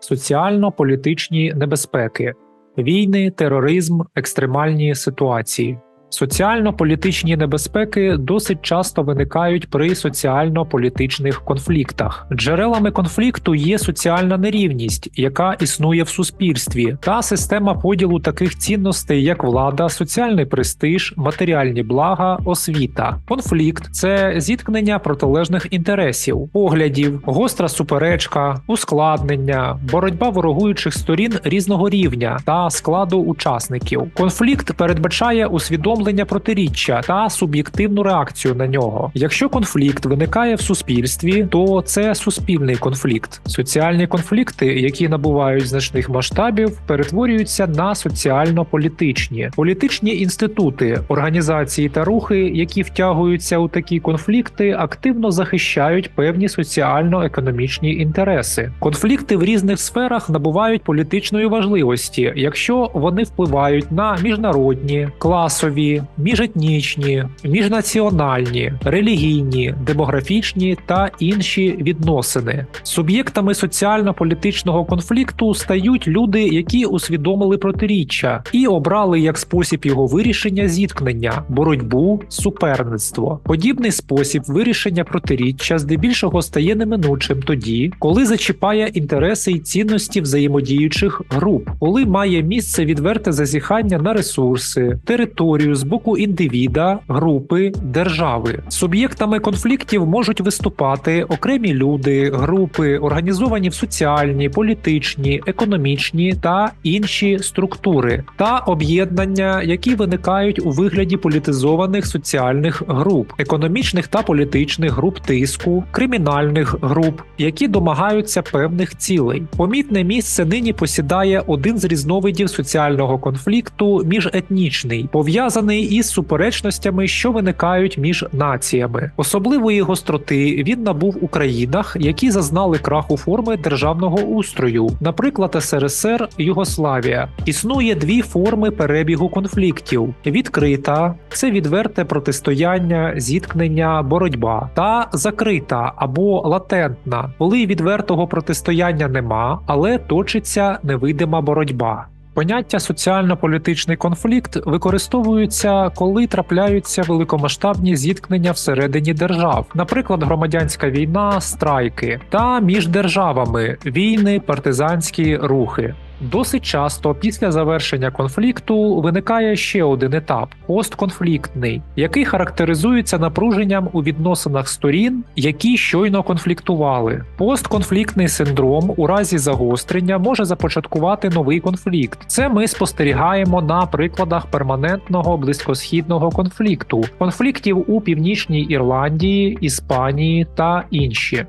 соціально-політичні небезпеки, війни, тероризм, екстремальні ситуації. Соціально-політичні небезпеки досить часто виникають при соціально-політичних конфліктах. Джерелами конфлікту є соціальна нерівність, яка існує в суспільстві, та система поділу таких цінностей, як влада, соціальний престиж, матеріальні блага, освіта. Конфлікт це зіткнення протилежних інтересів, поглядів, гостра суперечка, ускладнення, боротьба ворогуючих сторін різного рівня та складу учасників. Конфлікт передбачає усвідомлення протиріччя та суб'єктивну реакцію на нього. Якщо конфлікт виникає в суспільстві, то це суспільний конфлікт. Соціальні конфлікти, які набувають значних масштабів, перетворюються на соціально-політичні. Політичні інститути, організації та рухи, які втягуються у такі конфлікти, активно захищають певні соціально-економічні інтереси. Конфлікти в різних сферах набувають політичної важливості, якщо вони впливають на міжнародні, класові, міжетнічні, міжнаціональні, релігійні, демографічні та інші відносини. Суб'єктами соціально-політичного конфлікту стають люди, які усвідомили протиріччя і обрали як спосіб його вирішення зіткнення, боротьбу, суперництво. Подібний спосіб вирішення протиріччя здебільшого стає неминучим тоді, коли зачіпає інтереси і цінності взаємодіючих груп, коли має місце відверте зазіхання на ресурси, територію з боку індивіда, групи, держави. Суб'єктами конфліктів можуть виступати окремі люди, групи, організовані в соціальні, політичні, економічні та інші структури, та об'єднання, які виникають у вигляді політизованих соціальних груп, економічних та політичних груп тиску, кримінальних груп, які домагаються певних цілей. Помітне місце нині посідає один з різновидів соціального конфлікту міжетнічний, пов'язаний із суперечностями, що виникають між націями. Особливої гостроти він набув у країнах, які зазнали краху форми державного устрою, наприклад, СРСР, Югославія. Існує дві форми перебігу конфліктів: відкрита це відверте протистояння, зіткнення, боротьба, та закрита або латентна, коли відвертого протистояння нема, але точиться невидима боротьба. Поняття соціально-політичний конфлікт використовується, коли трапляються великомасштабні зіткнення всередині держав, наприклад, громадянська війна, страйки, та між державами війни, партизанські рухи. Досить часто після завершення конфлікту виникає ще один етап постконфліктний, який характеризується напруженням у відносинах сторін, які щойно конфліктували. Постконфліктний синдром у разі загострення може започаткувати новий конфлікт. Це ми спостерігаємо на прикладах перманентного близькосхідного конфлікту, конфліктів у північній Ірландії, Іспанії та інші.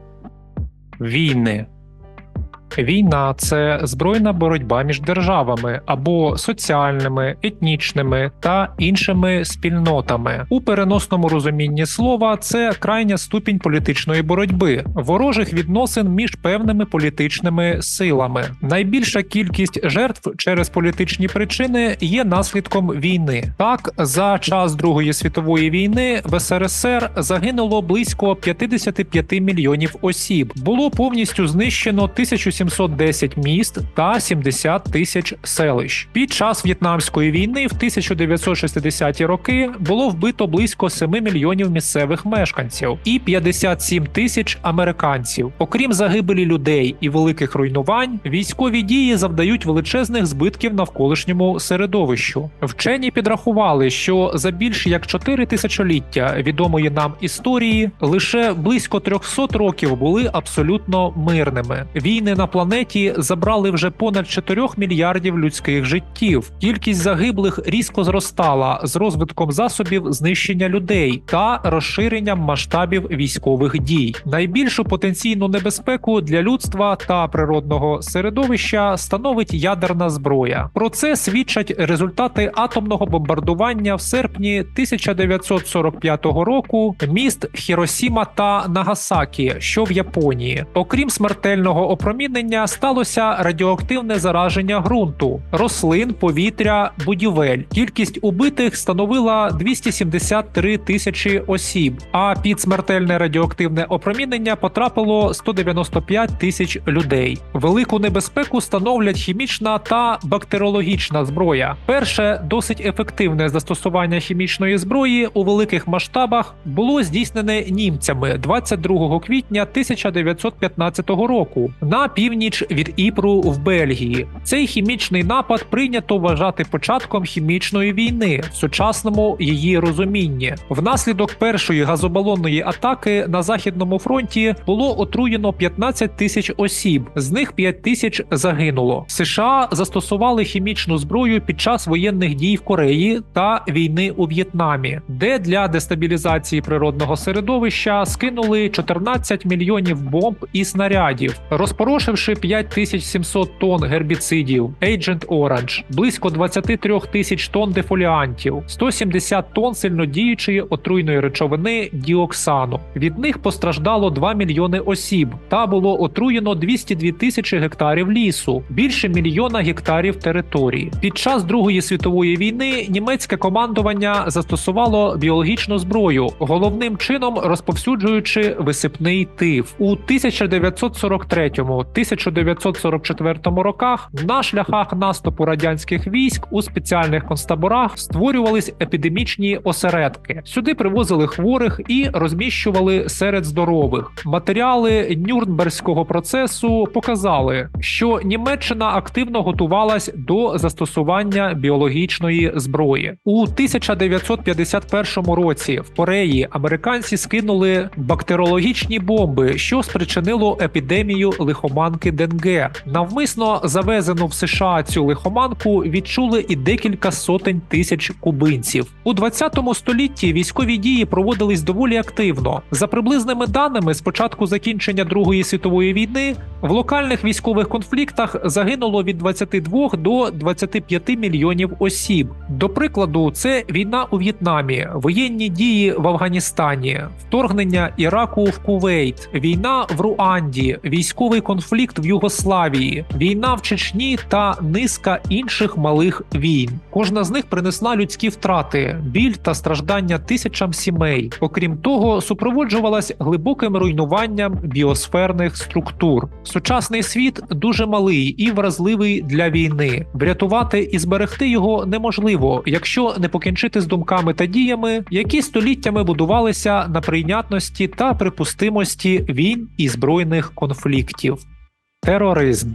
Війни Війна це збройна боротьба між державами або соціальними, етнічними та іншими спільнотами. У переносному розумінні слова це крайня ступінь політичної боротьби, ворожих відносин між певними політичними силами. Найбільша кількість жертв через політичні причини є наслідком війни. Так, за час Другої світової війни в СРСР загинуло близько 55 мільйонів осіб. Було повністю знищено 1700 710 міст та 70 тисяч селищ. Під час В'єтнамської війни в 1960-ті роки було вбито близько 7 мільйонів місцевих мешканців і 57 тисяч американців. Окрім загибелі людей і великих руйнувань, військові дії завдають величезних збитків навколишньому середовищу. Вчені підрахували, що за більш як 4 тисячоліття відомої нам історії лише близько 300 років були абсолютно мирними. Війни на планеті забрали вже понад 4 мільярдів людських життів. Кількість загиблих різко зростала з розвитком засобів знищення людей та розширенням масштабів військових дій. Найбільшу потенційну небезпеку для людства та природного середовища становить ядерна зброя. Про це свідчать результати атомного бомбардування в серпні 1945 року міст Хіросіма та Нагасакі, що в Японії. Окрім смертельного опромінення опромінення сталося радіоактивне зараження ґрунту, рослин, повітря, будівель. Кількість убитих становила 273 тисячі осіб, а під смертельне радіоактивне опромінення потрапило 195 тисяч людей. Велику небезпеку становлять хімічна та бактеріологічна зброя. Перше досить ефективне застосування хімічної зброї у великих масштабах було здійснене німцями 22 квітня 1915 року на північ від Іпру в Бельгії. Цей хімічний напад прийнято вважати початком хімічної війни в сучасному її розумінні. Внаслідок першої газобалонної атаки на західному фронті було отруєно 15 тисяч осіб, з них 5 тисяч загинуло. США застосували хімічну зброю під час воєнних дій в Кореї та війни у В'єтнамі, де для дестабілізації природного середовища скинули 14 мільйонів бомб і снарядів, розпорошивши 5700 тонн гербіцидів Agent Orange, близько 23 тисяч тонн дефоліантів, 170 тонн сильнодіючої отруйної речовини діоксану. Від них постраждало 2 мільйони осіб та було отруєно 202 тисячі гектарів лісу, більше мільйона гектарів території. Під час Другої світової війни німецьке командування застосувало біологічну зброю, головним чином розповсюджуючи висипний тиф у 1943-1944 роках. На шляхах наступу радянських військ у спеціальних концтаборах створювались епідемічні осередки. Сюди привозили хворих і розміщували серед здорових. Матеріали Нюрнберзького процесу показали, що Німеччина активно готувалась до застосування біологічної зброї у 1951 році. В Кореї американці скинули бактеріологічні бомби, що спричинило епідемію лихоманки Денге. Навмисно завезену в США цю лихоманку відчули і декілька сотень тисяч кубинців. У 20 столітті військові дії проводились доволі активно. За приблизними даними, з початку закінчення Другої світової війни в локальних військових конфліктах загинуло від 22 до 25 мільйонів осіб. До прикладу, це війна у В'єтнамі, воєнні дії в Афганістані, вторгнення Іраку в Кувейт, війна в Руанді, військовий конфлікт в Югославії, війна в Чечні та низка інших малих війн. Кожна з них принесла людські втрати, біль та страждання тисячам сімей. Окрім того, супроводжувалась глибоким руйнуванням біосферних структур. Сучасний світ дуже малий і вразливий для війни. Врятувати і зберегти його неможливо, якщо не покінчити з думками та діями, які століттями будувалися на прийнятності та припустимості війн і збройних конфліктів. Тероризм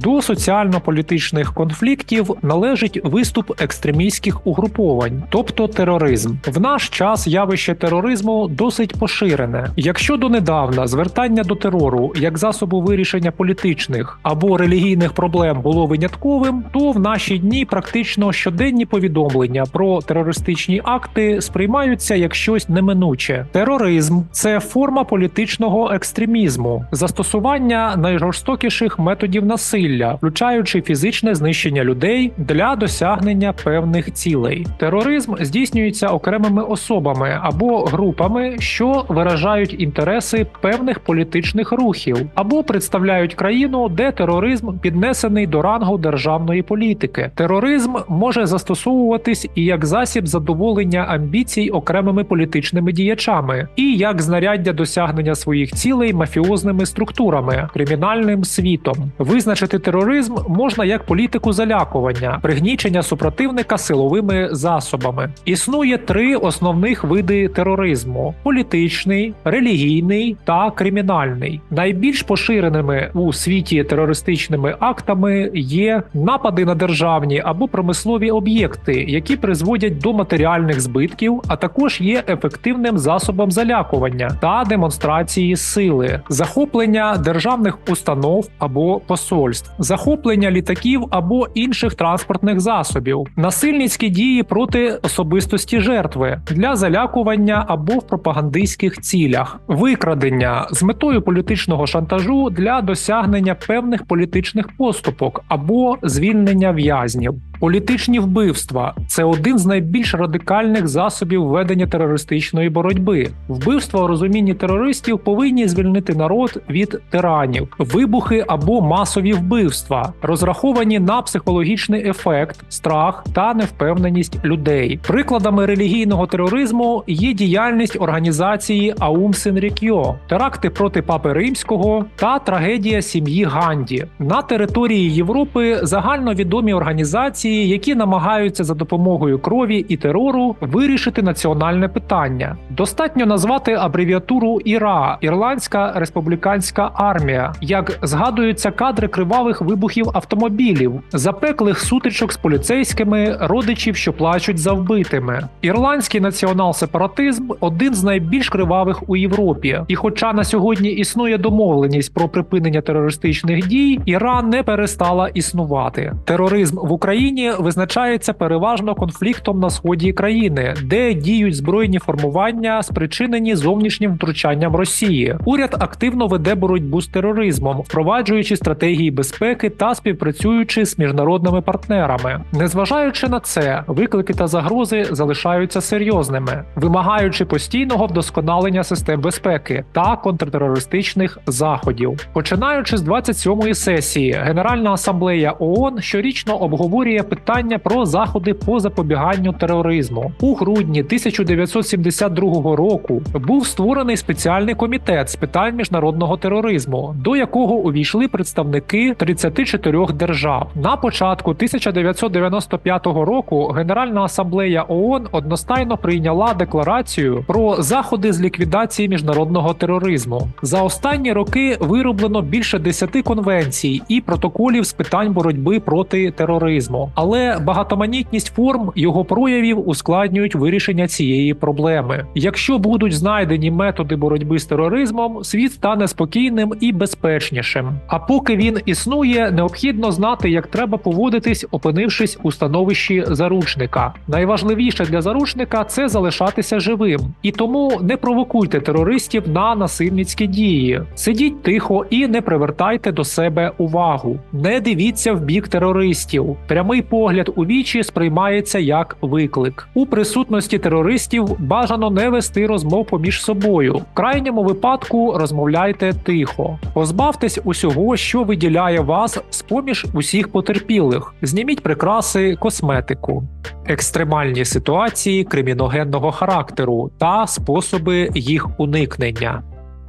до соціально-політичних конфліктів належить виступ екстремістських угруповань, тобто тероризм. В наш час явище тероризму досить поширене. Якщо донедавна звертання до терору як засобу вирішення політичних або релігійних проблем було винятковим, то в наші дні практично щоденні повідомлення про терористичні акти сприймаються як щось неминуче. Тероризм це форма політичного екстремізму, застосування найжорстокіших методів насилля, включаючи фізичне знищення людей для досягнення певних цілей. Тероризм здійснюється окремими особами або групами, що виражають інтереси певних політичних рухів, або представляють країну, де тероризм піднесений до рангу державної політики. Тероризм може застосовуватись і як засіб задоволення амбіцій окремими політичними діячами, і як знаряддя досягнення своїх цілей мафіозними структурами, кримінальним світом. Визначити тероризм можна як політику залякування, пригнічення супротивника силовими засобами. Існує три основних види тероризму: політичний, релігійний та кримінальний. Найбільш поширеними у світі терористичними актами є напади на державні або промислові об'єкти, які призводять до матеріальних збитків, а також є ефективним засобом залякування та демонстрації сили, захоплення державних установ або посольств. Вбивств, захоплення літаків або інших транспортних засобів, насильницькі дії проти особистості жертви для залякування або в пропагандистських цілях, викрадення з метою політичного шантажу для досягнення певних політичних поступок або звільнення в'язнів. Політичні вбивства це один з найбільш радикальних засобів ведення терористичної боротьби. Вбивства у розумінні терористів повинні звільнити народ від тиранів, вибухи або масові вбивства, розраховані на психологічний ефект, страх та невпевненість людей. Прикладами релігійного тероризму є діяльність організації Аум Синрікьо, теракти проти папи римського та трагедія сім'ї Ганді на території Європи. Загальновідомі організації які намагаються за допомогою крові і терору вирішити національне питання. Достатньо назвати абревіатуру ІРА Ірландська республіканська армія, як згадуються кадри кривавих вибухів автомобілів, запеклих сутичок з поліцейськими, родичів, що плачуть за вбитими. Ірландський націонал-сепаратизм один з найбільш кривавих у Європі. І, хоча на сьогодні існує домовленість про припинення терористичних дій, Іран не перестала існувати. Тероризм в Україні визначається переважно конфліктом на сході країни, де діють збройні формування, спричинені зовнішнім втручанням Росії. Уряд активно веде боротьбу з тероризмом, впроваджуючи стратегії безпеки та співпрацюючи з міжнародними партнерами. Незважаючи на це, виклики та загрози залишаються серйозними, вимагаючи постійного вдосконалення систем безпеки та контртерористичних заходів. Починаючи з 27-ї сесії, Генеральна асамблея ООН щорічно обговорює питання про заходи по запобіганню тероризму. У грудні 1972 року був створений спеціальний комітет з питань міжнародного тероризму, до якого увійшли представники 34 держав. На початку 1995 року Генеральна асамблея ООН одностайно прийняла декларацію про заходи з ліквідації міжнародного тероризму. За останні роки вироблено більше 10 конвенцій і протоколів з питань боротьби проти тероризму але багатоманітність форм його проявів ускладнюють вирішення цієї проблеми. Якщо будуть знайдені методи боротьби з тероризмом, світ стане спокійним і безпечнішим. А поки він існує, необхідно знати, як треба поводитись, опинившись у становищі заручника. Найважливіше для заручника це залишатися живим, і тому не провокуйте терористів на насильницькі дії. Сидіть тихо і не привертайте до себе увагу. Не дивіться в бік терористів. Прямий погляд у вічі сприймається як виклик. У присутності терористів бажано не вести розмов поміж собою. В крайньому випадку розмовляйте тихо. Позбавтесь усього, що виділяє вас з поміж усіх потерпілих. Зніміть прикраси, косметику. Екстремальні ситуації криміногенного характеру та способи їх уникнення.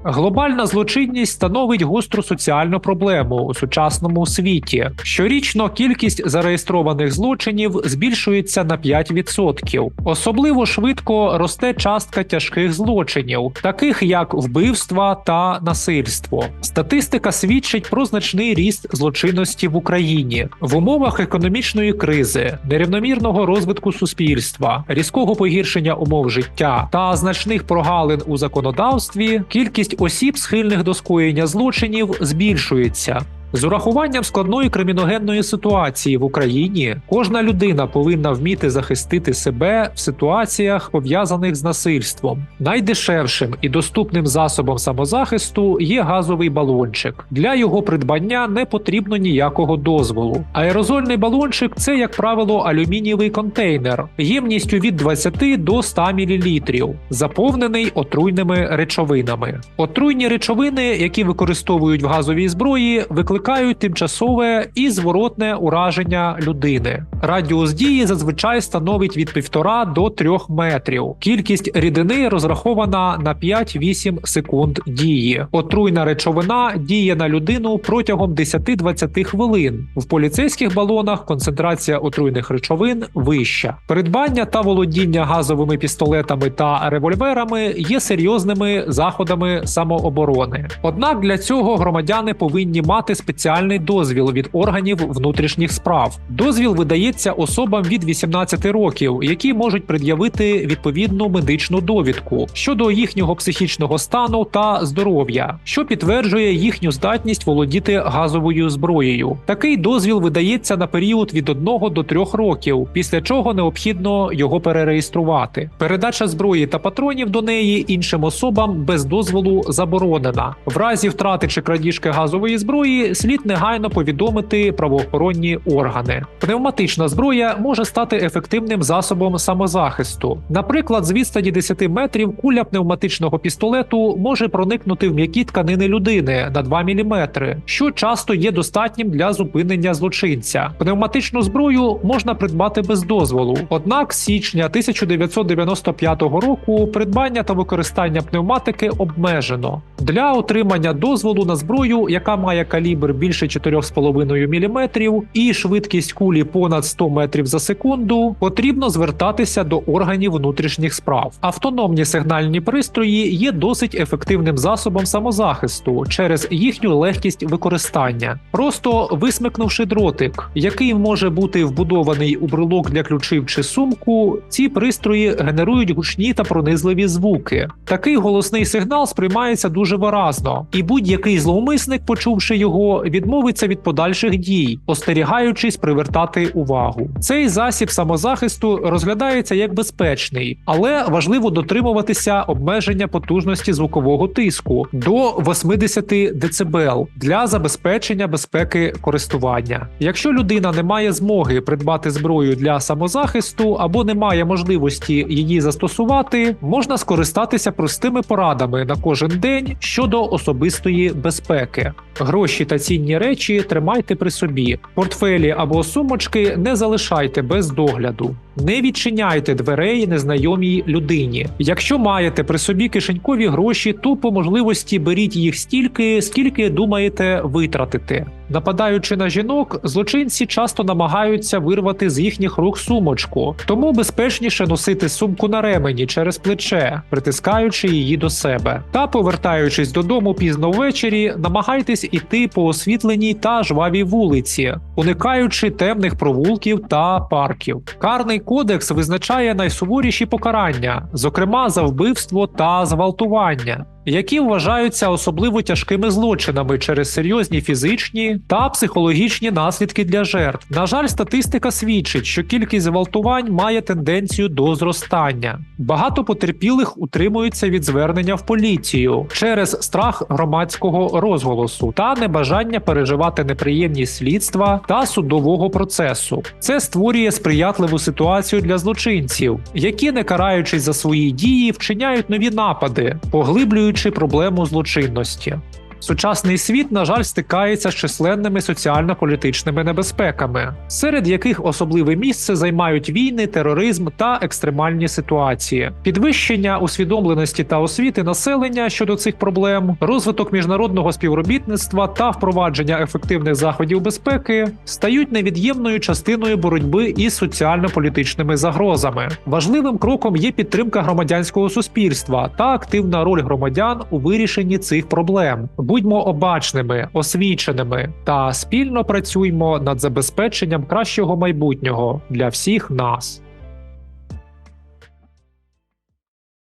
Глобальна злочинність становить гостру соціальну проблему у сучасному світі. Щорічно кількість зареєстрованих злочинів збільшується на 5%. Особливо швидко росте частка тяжких злочинів, таких як вбивства та насильство. Статистика свідчить про значний ріст злочинності в Україні в умовах економічної кризи, нерівномірного розвитку суспільства, різкого погіршення умов життя та значних прогалин у законодавстві. Кількість осіб, схильних до скоєння злочинів, збільшується. З урахуванням складної криміногенної ситуації в Україні кожна людина повинна вміти захистити себе в ситуаціях, пов'язаних з насильством. Найдешевшим і доступним засобом самозахисту є газовий балончик. Для його придбання не потрібно ніякого дозволу. Аерозольний балончик це, як правило, алюмінієвий контейнер ємністю від 20 до 100 мл, заповнений отруйними речовинами. Отруйні речовини, які використовують в газовій зброї, викликають викликають тимчасове і зворотне ураження людини. Радіус дії зазвичай становить від 1,5 до 3 метрів. Кількість рідини розрахована на 5-8 секунд дії. Отруйна речовина діє на людину протягом 10-20 хвилин. В поліцейських балонах концентрація отруйних речовин вища. Придбання та володіння газовими пістолетами та револьверами є серйозними заходами самооборони. Однак для цього громадяни повинні мати спеціальні спеціальний дозвіл від органів внутрішніх справ. Дозвіл видається особам від 18 років, які можуть пред'явити відповідну медичну довідку щодо їхнього психічного стану та здоров'я, що підтверджує їхню здатність володіти газовою зброєю. Такий дозвіл видається на період від 1 до 3 років, після чого необхідно його перереєструвати. Передача зброї та патронів до неї іншим особам без дозволу заборонена. В разі втрати чи крадіжки газової зброї слід негайно повідомити правоохоронні органи. Пневматична зброя може стати ефективним засобом самозахисту. Наприклад, з відстані 10 метрів куля пневматичного пістолету може проникнути в м'які тканини людини на 2 мм, що часто є достатнім для зупинення злочинця. Пневматичну зброю можна придбати без дозволу. Однак з січня 1995 року придбання та використання пневматики обмежено. Для отримання дозволу на зброю, яка має калібр більше 4,5 мм і швидкість кулі понад 100 метрів за секунду, потрібно звертатися до органів внутрішніх справ. Автономні сигнальні пристрої є досить ефективним засобом самозахисту через їхню легкість використання. Просто висмикнувши дротик, який може бути вбудований у брелок для ключів чи сумку, ці пристрої генерують гучні та пронизливі звуки. Такий голосний сигнал сприймається дуже виразно, і будь-який зловмисник, почувши його, відмовиться від подальших дій, остерігаючись привертати увагу. Цей засіб самозахисту розглядається як безпечний, але важливо дотримуватися обмеження потужності звукового тиску до 80 дБ для забезпечення безпеки користування. Якщо людина не має змоги придбати зброю для самозахисту або не має можливості її застосувати, можна скористатися простими порадами на кожен день щодо особистої безпеки. Гроші та цінні речі тримайте при собі. Портфелі або сумочки не залишайте без догляду. Не відчиняйте дверей незнайомій людині. Якщо маєте при собі кишенькові гроші, то по можливості беріть їх стільки, скільки думаєте витратити. Нападаючи на жінок, злочинці часто намагаються вирвати з їхніх рук сумочку, тому безпечніше носити сумку на ремені через плече, притискаючи її до себе. Та повертаючись додому пізно ввечері, намагайтесь іти по освітленій та жвавій вулиці, уникаючи темних провулків та парків. Карний кодекс визначає найсуворіші покарання, зокрема за вбивство та зґвалтування. Які вважаються особливо тяжкими злочинами через серйозні фізичні та психологічні наслідки для жертв. На жаль, статистика свідчить, що кількість зґвалтувань має тенденцію до зростання. Багато потерпілих утримуються від звернення в поліцію через страх громадського розголосу та небажання переживати неприємні слідства та судового процесу. Це створює сприятливу ситуацію для злочинців, які, не караючись за свої дії, вчиняють нові напади, поглиблюючи проблему злочинності. Сучасний світ, на жаль, стикається з численними соціально-політичними небезпеками, серед яких особливе місце займають війни, тероризм та екстремальні ситуації, підвищення усвідомленості та освіти населення щодо цих проблем, розвиток міжнародного співробітництва та впровадження ефективних заходів безпеки стають невід'ємною частиною боротьби із соціально-політичними загрозами. Важливим кроком є підтримка громадянського суспільства та активна роль громадян у вирішенні цих проблем. Будьмо обачними, освіченими та спільно працюймо над забезпеченням кращого майбутнього для всіх нас.